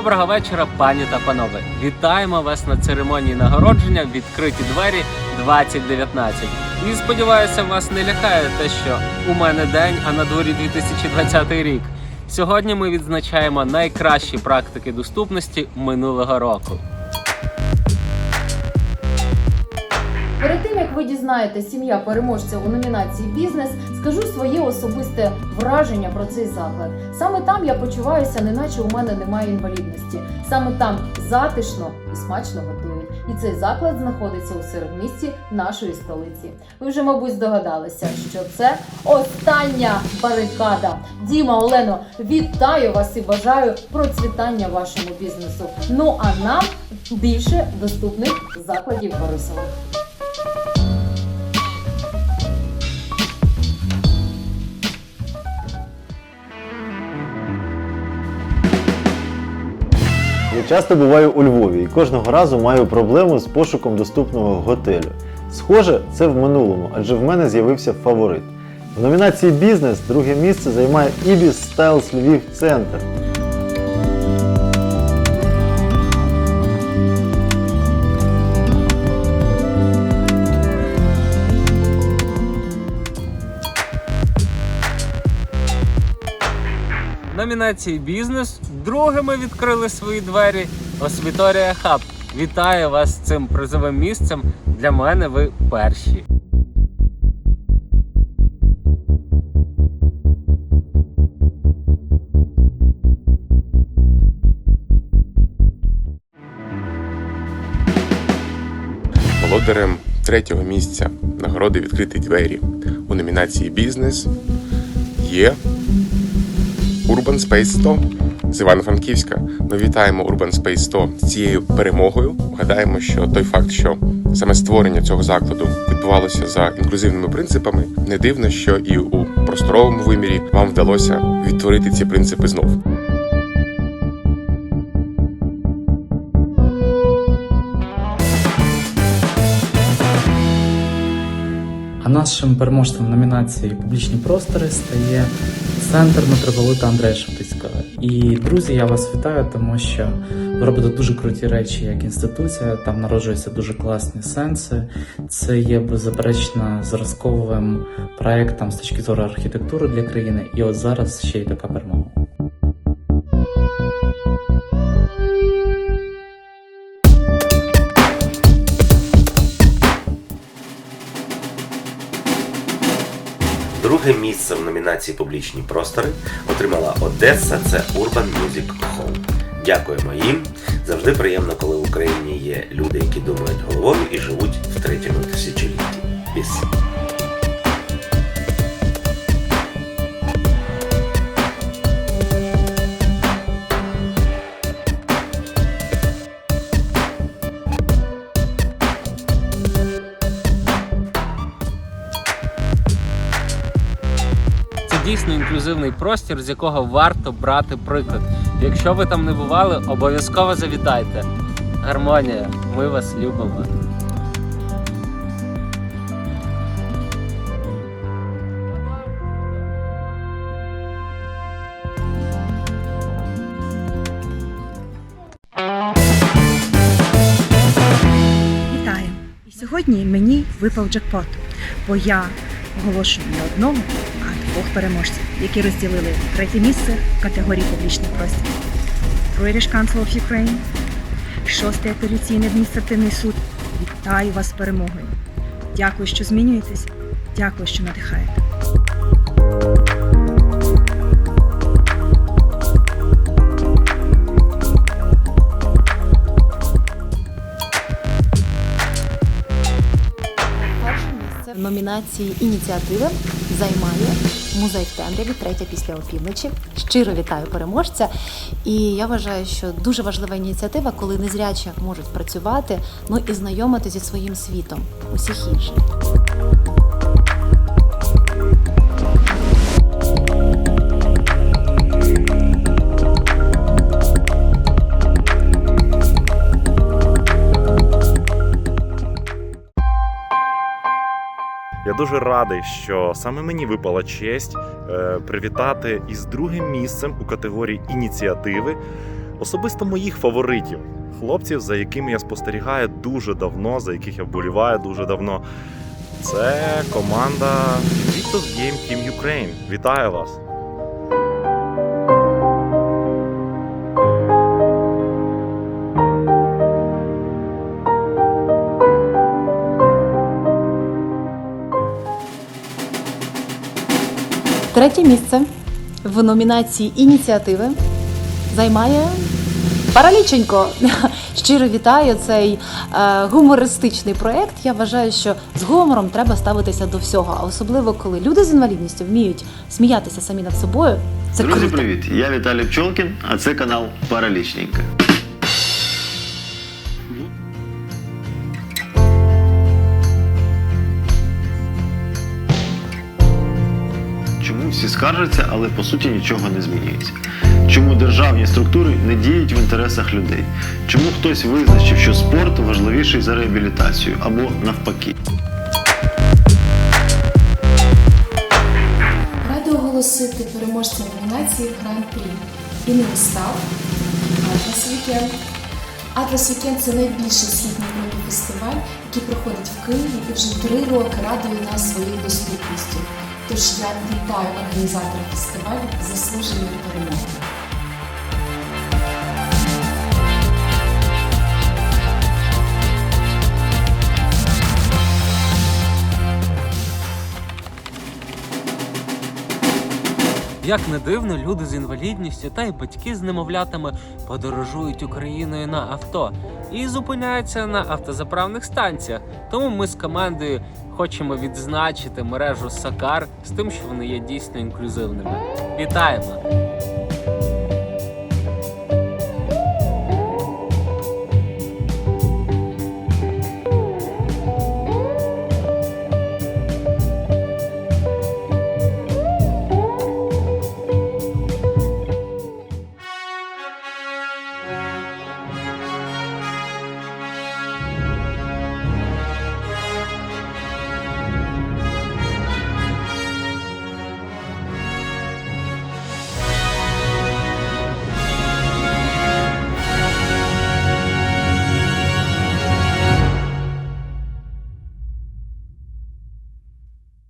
Доброго вечора, пані та панове. Вітаємо вас на церемонії нагородження відкриті двері 2019. І сподіваюся, вас не лякає те, що у мене день, а на дворі 2020 рік. Сьогодні ми відзначаємо найкращі практики доступності минулого року. Перед тим як ви дізнаєтесь сім'я переможця у номінації Бізнес, скажу своє особисте враження про цей заклад. Саме там я почуваюся, неначе у мене немає інвалідності. Саме там затишно і смачно готують. І цей заклад знаходиться у середмісті нашої столиці. Ви вже, мабуть, здогадалися, що це остання барикада. Діма Олено, вітаю вас і бажаю процвітання вашому бізнесу. Ну а нам більше доступних закладів Борисова. Часто буваю у Львові і кожного разу маю проблему з пошуком доступного готелю. Схоже, це в минулому, адже в мене з'явився фаворит. В номінації Бізнес друге місце займає Ibis Styles Львів Центр. Номінації Бізнес другими відкрили свої двері Освіторія Хаб. Вітаю вас з цим призовим місцем. Для мене ви перші. Володарем третього місця нагороди відкриті двері у номінації Бізнес є Urban Space 100 з Івано-Франківська. Ми вітаємо Urban Space 100 з цією перемогою. Гадаємо, що той факт, що саме створення цього закладу відбувалося за інклюзивними принципами, не дивно, що і у просторовому вимірі вам вдалося відтворити ці принципи знов. А нашим переможцем номінації Публічні простори стає центр митрополита Андрея Шептицького. І друзі, я вас вітаю, тому що ви робите дуже круті речі як інституція. Там народжуються дуже класні сенси. Це є беззаперечно зразковим проектом з точки зору архітектури для країни. І от зараз ще й така перемога. Друге місце в номінації Публічні простори отримала Одеса. Це Urban Music Hall. Дякуємо їм. Завжди приємно, коли в Україні є люди, які думають головою і живуть в третьому тисячолітті. Біс. Дійсно інклюзивний простір, з якого варто брати приклад. Якщо ви там не бували, обов'язково завітайте. Гармонія, ми вас любимо. Вітаю! Сьогодні мені випав джекпот, бо я оголошую не одного, двох переможців, які розділили третє місце в категорії публічний простір. British Council of Ukraine, шостий апеляційний адміністративний суд. Вітаю вас з перемогою. Дякую, що змінюєтесь. Дякую, що надихаєте. Номінації ініціативи займає музей в темряві, третя після опівночі. Щиро вітаю переможця. І я вважаю, що дуже важлива ініціатива, коли незрячі можуть працювати, ну і знайомити зі своїм світом усіх інших. Дуже радий, що саме мені випала честь е, привітати із другим місцем у категорії ініціативи особисто моїх фаворитів, хлопців, за якими я спостерігаю дуже давно, за яких я вболіваю дуже давно. Це команда Invictus Game Team Ukraine. Вітаю вас! Третє місце в номінації ініціативи займає Параліченько. Щиро вітаю цей е, гумористичний проєкт. Я вважаю, що з гумором треба ставитися до всього, а особливо коли люди з інвалідністю вміють сміятися самі над собою. Це Друзі, круто. привіт! Я Віталій Пчолкін, а це канал Паралічненька. Всі скаржаться, але по суті нічого не змінюється? Чому державні структури не діють в інтересах людей? Чому хтось визначив, що спорт важливіший за реабілітацію або навпаки? Радий оголосити переможця номінації Гран-прі. І не став Атлас Вікенд. Атлас Вікенд це найбільший світній фестиваль, який проходить в Києві і вже три роки радує нас своєю доступністю. Тож я вітаю організаторів фестивалю з заслуженою перемогою. Як не дивно, люди з інвалідністю та й батьки з немовлятами подорожують Україною на авто і зупиняються на автозаправних станціях. Тому ми з командою хочемо відзначити мережу Сакар з тим, що вони є дійсно інклюзивними. Вітаємо!